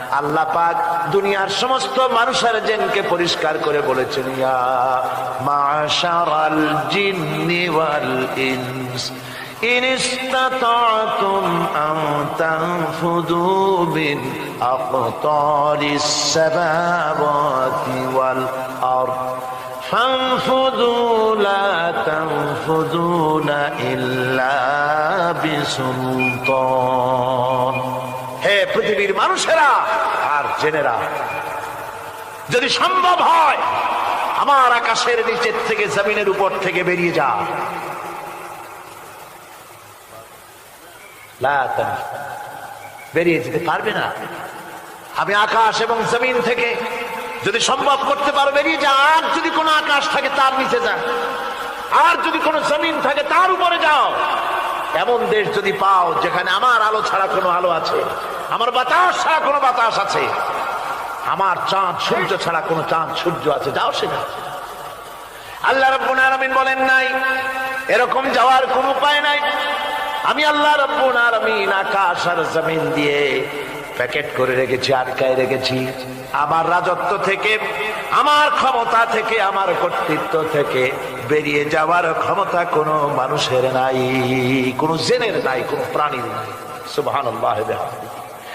আল্লাহ পাক দুনিয়ার সমস্ত মানুষের জেনকে পরিষ্কার করে বলেছেন ইয়া মাশারাল জিন্নি ওয়াল ইনস إن استطعتم أن تنفذوا من أقطار السماوات والأرض فانفذوا لا تنفذون إلا بسلطان হে পৃথিবীর মানুষেরা আর জেনেরা যদি সম্ভব হয়, আমার আকাশের নিচের থেকে জমিনের উপর থেকে বেরিয়ে যা। বেরিয়ে যেতে পারবে না। আমি আকাশ এবং জমিন থেকে যদি সম্ভব করতে পারো, বেরিয়ে যা। আর যদি কোনো আকাশ থাকে, তার নিচে যা। আর যদি কোনো জমিন থাকে, তার উপরে যাও। এমন দেশ যদি পাও, যেখানে আমার আলো ছাড়া কোনো আলো আছে। আমার বাতাস ছাড়া কোনো বাতাস আছে। আমার চাঁদ, সূর্য ছাড়া কোনো চাঁদ, সূর্য আছে, যাও সেখানে। আল্লাহ রব্বুল আলামিন বলেন, নাই, এরকম যাওয়ার কোনো উপায় নাই। আমি আল্লাহ রব্বুল আলামিন আকাশ আর জমিন দিয়ে প্যাকেট করে রেখেছি, আটকায় রেখেছি। আমার রাজত্ব থেকে, আমার ক্ষমতা থেকে, আমার কর্তৃত্ব থেকে বেরিয়ে যাওয়ার ক্ষমতা কোনো মানুষের নাই, কোনো জেনের নাই, কোনো প্রাণীর নাই। বিহামদিহি।